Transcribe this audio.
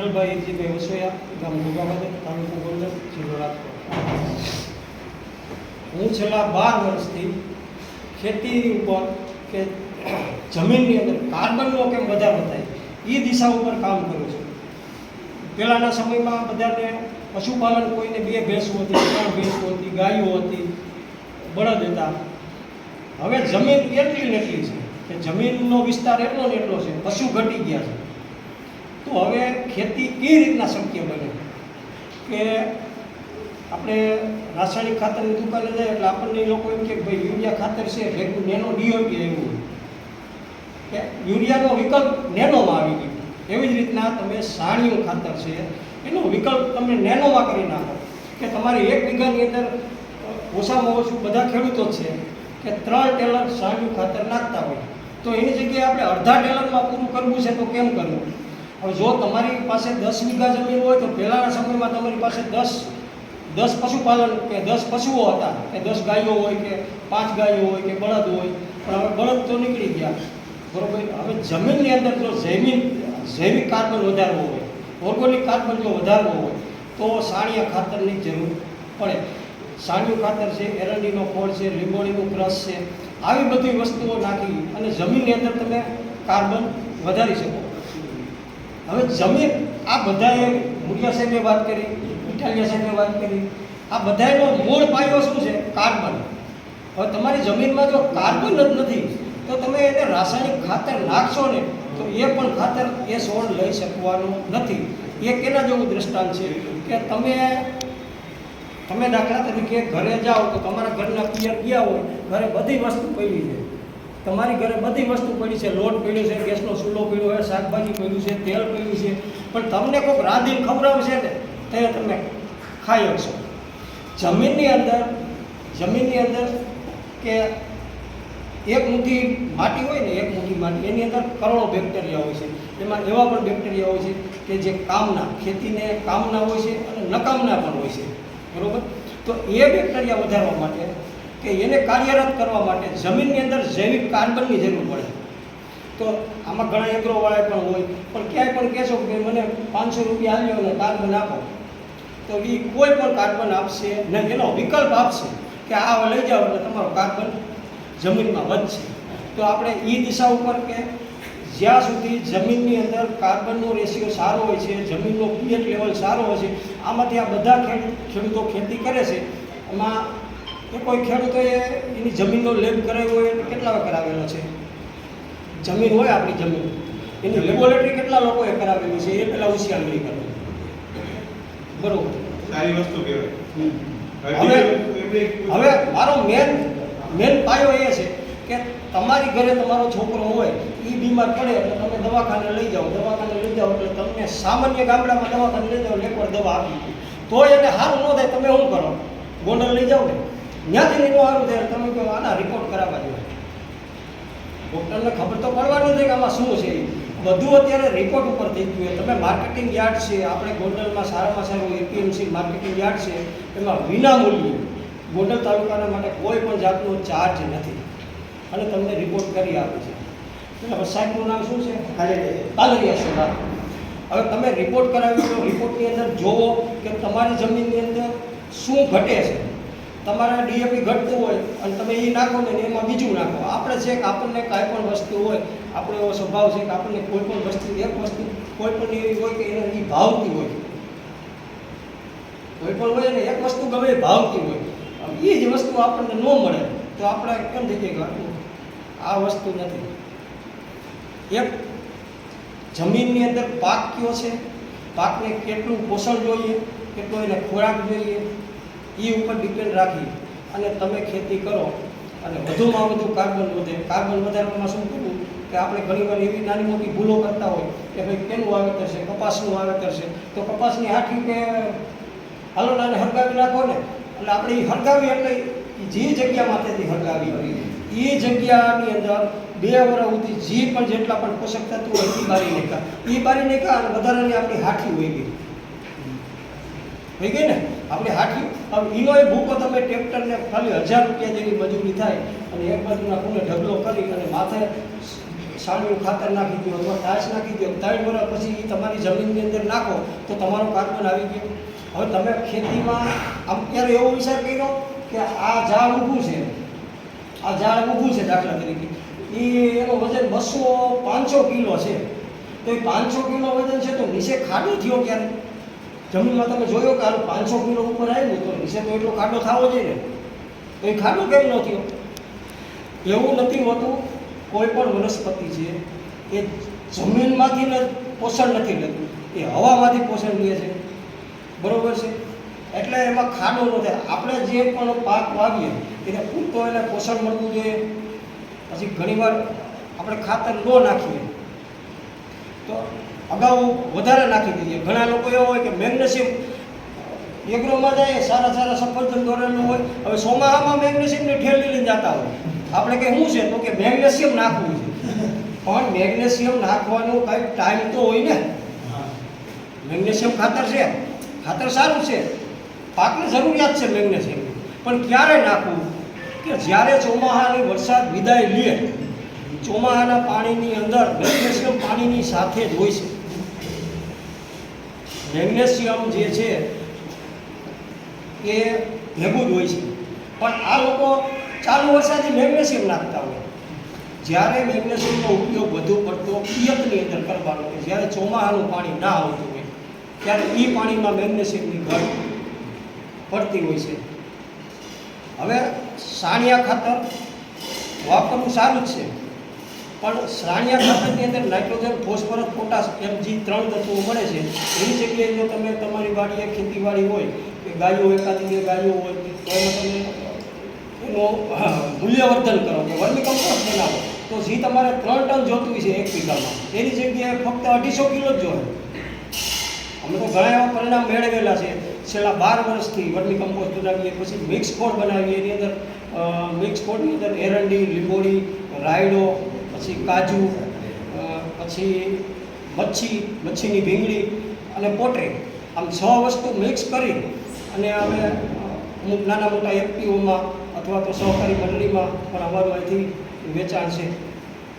વિઠ્ઠલભાઈ હિરજીભાઈ વસોયા ગામ ગોગાવદર તાલુકો ગોંડલ, જિલ્લો રાજકોટ. હું છેલ્લા બાર વર્ષથી ખેતી ઉપર કે જમીનની અંદર કાર્બનનો કેમ વધારો થાય એ દિશા ઉપર કામ કરું છું. પહેલાંના સમયમાં બધાને પશુપાલન કોઈને બે ભેંસો હતી, ત્રણ ભેંસો હતી, ગાયો હતી, બળદ હતા. હવે જમીન એટલી ને એટલી છે કે જમીનનો વિસ્તાર એટલો ને એટલો છે, પશુ ઘટી ગયા છે. તો હવે ખેતી કઈ રીતના શક્ય બને? કે આપણે રાસાયણિક ખાતરની દુકાને જાય એટલે આપણને લોકો એમ કે ભાઈ યુરિયા ખાતર છે ભેગું નેનો ડીઓપી આવ્યું કે યુરિયાનો વિકલ્પ નેનોમાં આવી ગયો. એવી જ રીતના તમે સાણિયું ખાતર છે, એનો વિકલ્પ તમે નેનોમાં કરી નાખો. કે તમારી એક વીઘાની અંદર ઓછામાં ઓછું બધા ખેડૂતો છે, કે ત્રણ ટેલર સાણિયું ખાતર નાખતા હોય. તો એની જગ્યાએ આપણે અડધા ટેલરમાં પૂરું કરવું છે તો કેમ કરવું? હવે જો તમારી પાસે દસ વીઘા જમીન હોય તો પહેલાંના સમયમાં તમારી પાસે દસ દસ પશુપાલન કે દસ પશુઓ હતા, કે દસ ગાયો હોય કે પાંચ ગાયો હોય કે બળદ હોય, પણ હવે બળદ તો નીકળી ગયા. બરોબર? હવે જમીનની અંદર જો જૈવિક જૈવિક કાર્બન વધારવો હોય, ઓર્ગોનિક કાર્બન જો વધારવો હોય, તો સાણિયા ખાતરની જરૂર પડે. સાણિયું ખાતર છે, એરંડીનો ફળ છે, લીંબોળીનું ક્રસ છે, આવી બધી વસ્તુઓ નાખી અને જમીનની અંદર તમે કાર્બન વધારી શકો. હવે જમીન, આ બધાએ મુરિયા સાહેબે વાત કરી ઇટાલિયા સાહેબે વાત કરી. આ બધાનો મૂળ પાયો શું છે? કાર્બન. હવે તમારી જમીનમાં જો કાર્બન જ નથી, તો તમે એને રાસાયણિક ખાતર નાખશો ને, તો એ પણ ખાતર એ છોડ લઈ શકવાનું નથી. એ કેના જેવું દ્રષ્ટાંત છે? કે તમે તમે દાખલા તરીકે ઘરે જાઓ તો તમારા ઘરના પિયર ગયા હોય, ઘરે બધી વસ્તુ પડી છે. તમારી ઘરે બધી વસ્તુ પડી છે. લોટ પડ્યો છે, ગેસનો ચૂલો પડ્યો છે, શાકભાજી પડ્યું છે, તેલ પડ્યું છે. પણ તમને કોઈક રાંધીને ખવડાવશે ને તે તમે ખાઈ શકશો જમીનની અંદર જમીનની અંદર કે એક મુઠ્ઠી માટી હોય ને, એક મુઠ્ઠી માટી, એની અંદર કરોડો બેક્ટેરિયા હોય છે. એમાં એવા પણ બેક્ટેરિયા હોય છે કે જે કામના, ખેતીને કામના હોય છે અને નકામના પણ હોય છે. બરાબર? તો એ બેક્ટેરિયા વધારવા માટે કે એને કાર્યરત કરવા માટે જમીનની અંદર જૈવિક કાર્બનની જરૂર પડે. તો આમાં ઘણા એગ્રોવાળા પણ હોય, પણ ક્યાંય પણ કહેશો કે મને પાંચસો રૂપિયા આવ્યો અને કાર્બન આપો. તો એ કોઈ પણ કાર્બન આપશે ને એનો વિકલ્પ આપશે કે આ લઈ જાઓ એટલે તમારો કાર્બન જમીનમાં વધશે. તો આપણે એ દિશા ઉપર કે જ્યાં સુધી જમીનની અંદર કાર્બનનો રેશિયો સારો હોય છે, જમીનનો પીએચ લેવલ સારો હોય છે, આમાંથી આ બધા ખેડૂત ખેડૂતો ખેતી કરે છે, એમાં એ કોઈ ખેડૂતોએ એની જમીનનો લેબ કરાવ્યો હોય એટલે કેટલા કરાવેલો છે? જમીન હોય આપણી જમીન. એની લેબોરેટરી કેટલા લોકોએ કરાવેલી છે એ પહેલાં હોશિયારી કરે. બરોબર. સારી વસ્તુ કહેવાય. હવે હવે મારો મેન મેન પાયો એ છે કે તમારી ઘરે તમારો છોકરો હોય એ બીમાર પડે એટલે તમે દવાખાને લઈ જાઓ. દવાખાને લઈ જાઓ એટલે તમને સામાન્ય ગામડામાં દવાખાને લઈ જાઓ એકવાર દવા આપી તો એને સારું ન થાય તમે શું કરો? ગોંડલ લઈ જાઓ ને? ત્યાંથી નહીં સારું થાય તમે કહો આના રિપોર્ટ કરાવવા જોઈએ ડૉક્ટરને ખબર તો પડવાની છે કે આમાં શું છે. બધું અત્યારે રિપોર્ટ ઉપર થઈ ગયું છે. તમે માર્કેટિંગ યાર્ડ છે આપણે ગોંડલમાં સારામાં સારું એપીએમસી માર્કેટિંગ યાર્ડ છે એમાં વિના મૂલ્યે ગોંડલ તાલુકાના માટે કોઈ પણ જાતનો ચાર્જ નથી. અને તમને રિપોર્ટ કરી આપે છે. એટલે સાહેબનું નામ શું છે? કાલરિયા. સુધા હવે તમે રિપોર્ટ કરાવી તો રિપોર્ટની અંદર જોવો કે તમારી જમીનની અંદર શું ઘટે છે. તમારા ડીએપી ઘટતું હોય અને તમે એ નાખો ને એમાં બીજું નાખો. આપણે છે કે આપણને કાંઈ પણ વસ્તુ હોય, આપણો એવો સ્વભાવ છે કે આપણને કોઈ પણ વસ્તુ, એક વસ્તુ કોઈ પણ એવી હોય કે એને એ ભાવતી હોય. કોઈ પણ હોય ને એક વસ્તુ ગમે ભાવતી હોય. એ જ વસ્તુ આપણને ન મળે તો આપણે કેમ થઈ કે આ વસ્તુ નથી. એક, જમીનની અંદર પાક કયો છે? પાકને કેટલું પોષણ જોઈએ? કેટલો એને ખોરાક જોઈએ? એ ઉપર ડિપેન્ડ રાખી અને તમે ખેતી કરો અને વધુમાં વધુ કાર્બન વધે. કાર્બન વધારવામાં શું કરવું? કે આપણે ઘણીવાર એવી નાની મોટી ભૂલો કરતા હોય કે ભાઈ કેનું વાવેતર છે, કપાસનું વાવેતર છે. તો કપાસની હાથી કે હાલો નાને હળગાવી નાખો ને. એટલે આપણે એ હળગાવી એટલે જે જગ્યા હળગાવી એ જગ્યાની અંદર બે વર સુધી જે પણ જેટલા પણ પોષક તત્વો હોય એ બારી નાખ્યા. એ બારી નાખ્યા અને વધારાની આપણી હાથી હોય ગઈ. હોય ગઈ ને? આપણે હાથી હવે ઈનોય ભૂકો તમે ટ્રેક્ટરને ખાલી હજાર રૂપિયા જેવી મજૂરી થાય અને એક બાજુના ખૂણે ઢગલો કરી અને માથે સાણિયું ખાતર નાખી દો અથવા ટાચ નાખી દો ત્રણ વર્ષ પછી એ તમારી જમીનની અંદર નાખો, તો તમારો કાર્બન આવી ગયો. હવે તમે ખેતીમાં આમ ત્યારે એવો વિચાર કર્યો કે આ ઝાડ ઊભું છે? આ ઝાડ ઊભું છે દાખલા તરીકે. એ એનો વજન બસો પાંચસો કિલો છે. તો એ પાંચસો કિલો વજન છે તો નીચે ખાડો થયો ક્યારે? જમીનમાં તમે જોયો કે આનું પાંચસો કિલો ઉપર આવ્યું તો નીચે તો એટલો ખાડો થવો જોઈએ. તો એ ખાડો કેમ ન થયો? એવું નથી હોતું, કોઈ પણ વનસ્પતિ છે, એ જમીનમાંથી પોષણ નથી લેતું. એ હવામાંથી પોષણ લે છે. બરોબર છે? એટલે એમાં ખાડો ન થાય. આપણે જે પણ પાક વાવીએ, એને પૂરતો એને પોષણ મળવું જોઈએ. પછી ઘણીવાર આપણે ખાતર ન નાખીએ. તો અગાઉ વધારે નાખી દઈએ ઘણા લોકો એવા હોય કે મેગ્નેશિયમ એગ્રોમાં જાય, સારા સારા સફરજન દોરેલું હોય. હવે સોમાહામાં મેગ્નેશિયમની ઠેલી લઈને જતા હોય. આપણે કે શું છે? તો કે મેગ્નેશિયમ નાખવું છે. પણ મેગ્નેશિયમ નાખવાનો કંઈક ટાઈમ તો હોય ને. મેગ્નેશિયમ ખાતર છે. ખાતર સારું છે. પાકને જરૂરિયાત છે મેગ્નેશિયમ. પણ ક્યારે નાખવું? કે જ્યારે ચોમાહાની વરસાદ વિદાય લે, ચોમાહાના પાણીની અંદર મેગ્નેશિયમ પાણીની સાથે જ હોય છે. મેગ્નેશિયમ જે છે એ ભેગું જ હોય છે. પણ આ લોકો ચાલુ વરસાદથી મેગ્નેશિયમ નાખતા હોય. જ્યારે મેગ્નેશિયમનો ઉપયોગ વધુ પડતો પિયતની અંદર કરવાનો હોય, જ્યારે ચોમાહાનું પાણી ના આવતું હોય, ત્યારે એ પાણીમાં મેગ્નેશિયમની ઘટ પડતી હોય છે. હવે સાણિયા ખાતર વાપરવું સારું જ છે. પણ સાણિયા ખાતરની અંદર નાઇટ્રોજન, ફોસ્ફરસ, પોટાશ એમ જે ત્રણ તત્વો મળે છે, એની જગ્યાએ જો તમે તમારી વાડીએ ખેતીવાડી હોય, કે ગાયો એકાદી, બે ગાયો હોય તો એમાં તમે એનું મૂલ્યવર્ધન કરો, કે વર્મી કમ્પોસ્ટ બનાવો, તો જે તમારે ત્રણ ટન જોતું છે એક વીઘામાં, એની જગ્યાએ ફક્ત અઢીસો કિલો જ જોઈએ અમે તો ઘણા એવા પરિણામ મેળવેલા છે. છેલ્લા બાર વર્ષથી વર્મી કમ્પોસ્ટ બનાવીએ, પછી મિક્સ ખોળ બનાવીએ, એની અંદર મિક્સ ખોળની અંદર એરંડી લીંબોડી રાયડો પછી કાજુ પછી મચ્છી, મચ્છીની ભીંગડી અને પોટરી. આમ છ વસ્તુ મિક્સ કરી અને અમે અમુક નાના મોટા એફપીઓમાં અથવા તો સહકારી મંડળીમાં પણ અમારું અહીંથી વેચાણ છે.